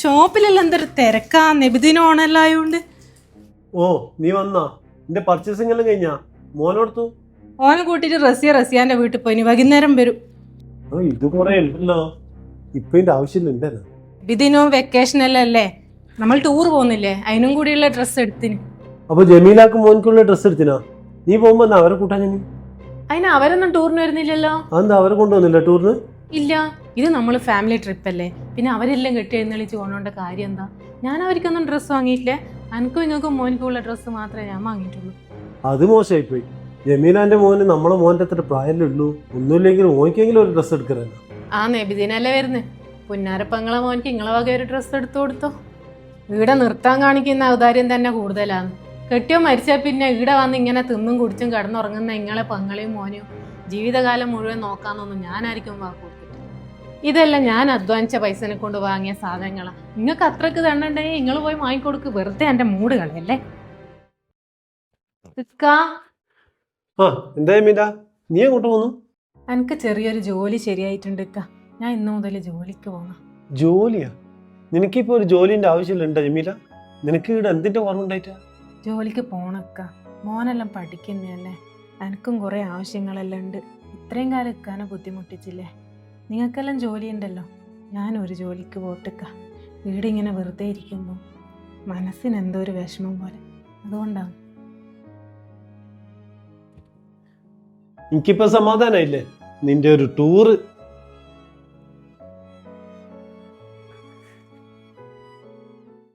ഷോപ്പിലെല്ലാം എന്തൊരു തിരക്കാ നബിദിന ഓണെല്ലാം ആയോണ്ട് ഓ നീ വന്നാ? നിന്റെ പർച്ചേസിംഗ് എല്ലാം കഴിഞ്ഞാ? മോനോടത്തു ഓനെ കൂട്ടിട്ട് റസിയ റസിയാന്റെ വീട്ടിൽ പോയി ഇനി വൈകുന്നേരം വരും. ആ ഇത് കുറെ ഉണ്ടല്ലോ. ഇപ്പൊ ഇതിന്റെ ആവശ്യമില്ല ഉണ്ടല്ലോ വെക്കേഷൻ അല്ലല്ലേ അല്ലേ? നമ്മൾ ടൂർ പോകുന്നില്ലേ? അതിനും കൂടിയുള്ള ഡ്രസ്സ് എടുത്തിന്. അപ്പൊ ജമീലാക്ക് മോൻക്കുള്ള ഡ്രസ്സ് എടുത്തിനാ? നീ പോകുമ്പോ എന്നാ അവരെ കൂട്ടാൻ ഞാൻ അതിന് അവരൊന്നും ടൂറിന് വരുന്നില്ലല്ലോ. അതെന്താ അവരെ കൊണ്ടുവന്നില്ല ടൂറിന് ഇല്ല ഇത് നമ്മൾ ഫാമിലി ട്രിപ്പ് അല്ലേ? പിന്നെ അവരെല്ലാം കെട്ടി എഴുന്നള്ളിച്ച് കൊണ്ടോണ്ട കാര്യം എന്താ? ഞാൻ അവർക്കൊന്നും ഡ്രസ്സ് വാങ്ങിയിട്ടില്ലേ. എനിക്കും ഇങ്ങൾക്കും മോനിക്കുള്ള ഡ്രസ്സ് മാത്രമേ ഞാൻ വാങ്ങിയിട്ടുള്ളൂ. അത് മോശമായിപ്പോയി ജമീലാന്റെ മോന് നമ്മളെ മോന്റെ അത്ര പ്രായമല്ലുള്ളൂ ഒന്നുമില്ലെങ്കിൽ മോനിക്കെങ്കിലും ഒരു ഡ്രസ്സ് എടുക്കറല്ലോ ആ നബിദിനല്ലേ വരുന്നത് പുന്നാരപ്പങ്ങളെ മോനിക്ക് ഇങ്ങളെ വക ഒരു ഡ്രസ്സ് എടുത്തു കൊടുത്തോ? ഇവിടെ നിർത്താൻ കാണിക്കുന്ന ഔദാര്യം തന്നെ കൂടുതലാണ്. കെട്ടിയോ മരിച്ചാൽ പിന്നെ ഇവിടെ വന്ന് ഇങ്ങനെ തിന്നും കുടിച്ചും കിടന്നുറങ്ങുന്ന ഇങ്ങളെ പങ്ങളെയും മോനെയും ജീവിതകാലം മുഴുവൻ നോക്കാന്നൊന്നും ഞാനായിരിക്കും വാക്ക് ഇതെല്ലാം ഞാൻ അധ്വാനിച്ച പൈസനെ കൊണ്ട് വാങ്ങിയ സാധനങ്ങളാണ് നിങ്ങൾക്ക് അത്രയ്ക്ക് തണ്ടുണ്ടെങ്കിൽ നിങ്ങൾ പോയി വാങ്ങിക്കൊടുക്ക്. വെറുതെ എന്റെ മൂട് കളയല്ലേ? ആ എന്താ നീ അങ്ങോട്ട് പോന്നു? എനിക്ക് ചെറിയൊരു ജോലി ശരിയായിട്ടുണ്ട് ഇക്ക. ഞാൻ ഇന്നു മുതൽ ജോലിക്ക് പോകാം ജോലിയാ? നിനക്കിപ്പോ ഒരു ജോലിന്റെ ആവശ്യമില്ല ജമീല? നിനക്ക് ഇവിടെ എന്തിന്റെ ഓർമ്മ ഉണ്ടായിട്ടാ? ജോലിക്ക് പോണക്ക മോനെല്ലാം പഠിക്കുന്നല്ലേ എനിക്കും കുറെ ആവശ്യങ്ങളെല്ലാം ഉണ്ട്. ഇത്രയും കാലം ഇക്കാനെ ബുദ്ധിമുട്ടിച്ചില്ലേ? നിങ്ങൾക്കെല്ലാം ജോലിയുണ്ടല്ലോ. ഒരു ജോലിക്ക് പോട്ടിക്ക. വീടിങ്ങനെ വെറുതെ ഇരിക്കുമ്പോൾ മനസ്സിന് എന്തോ ഒരു വിഷമം പോലെ. അതുകൊണ്ടാണ്. എനിക്കിപ്പോ സമാധാനായില്ലേ? നിന്റെ ഒരു ടൂറ്